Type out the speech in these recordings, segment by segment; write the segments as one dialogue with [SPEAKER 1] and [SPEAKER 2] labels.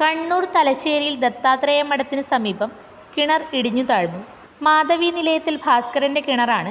[SPEAKER 1] കണ്ണൂർ തലശ്ശേരിയിൽ ദത്താത്രേയ മഠത്തിന് സമീപം കിണർ ഇടിഞ്ഞു താഴ്ന്നു. മാധവി നിലയത്തിൽ ഭാസ്കരന്റെ കിണറാണ്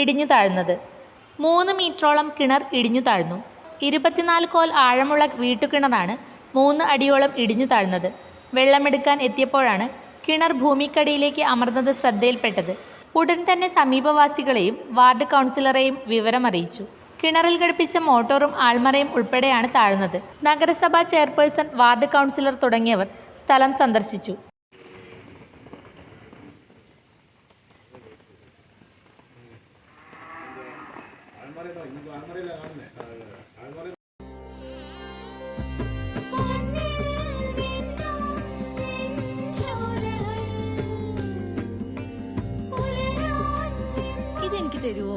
[SPEAKER 1] ഇടിഞ്ഞു താഴ്ന്നത്. മൂന്ന് മീറ്ററോളം കിണർ ഇടിഞ്ഞു താഴ്ന്നു. ഇരുപത്തിനാല് കോൽ ആഴമുള്ള വീട്ടുകിണറാണ് മൂന്ന് അടിയോളം ഇടിഞ്ഞു താഴ്ന്നത്. വെള്ളമെടുക്കാൻ എത്തിയപ്പോഴാണ് കിണർ ഭൂമിക്കടിയിലേക്ക് അമർന്നത് ശ്രദ്ധയിൽപ്പെട്ടത്. ഉടൻ തന്നെ സമീപവാസികളെയും വാർഡ് കൗൺസിലറെയും വിവരമറിയിച്ചു. കിണറിൽ ഘടിപ്പിച്ച മോട്ടോറും ആൾമറയും ഉൾപ്പെടെയാണ് താഴ്ന്നത്. നഗരസഭാ ചെയർപേഴ്സൺ വാർഡ് കൗൺസിലർ തുടങ്ങിയവർ സ്ഥലം സന്ദർശിച്ചു.
[SPEAKER 2] ഇതെനിക്ക് തരുവോ?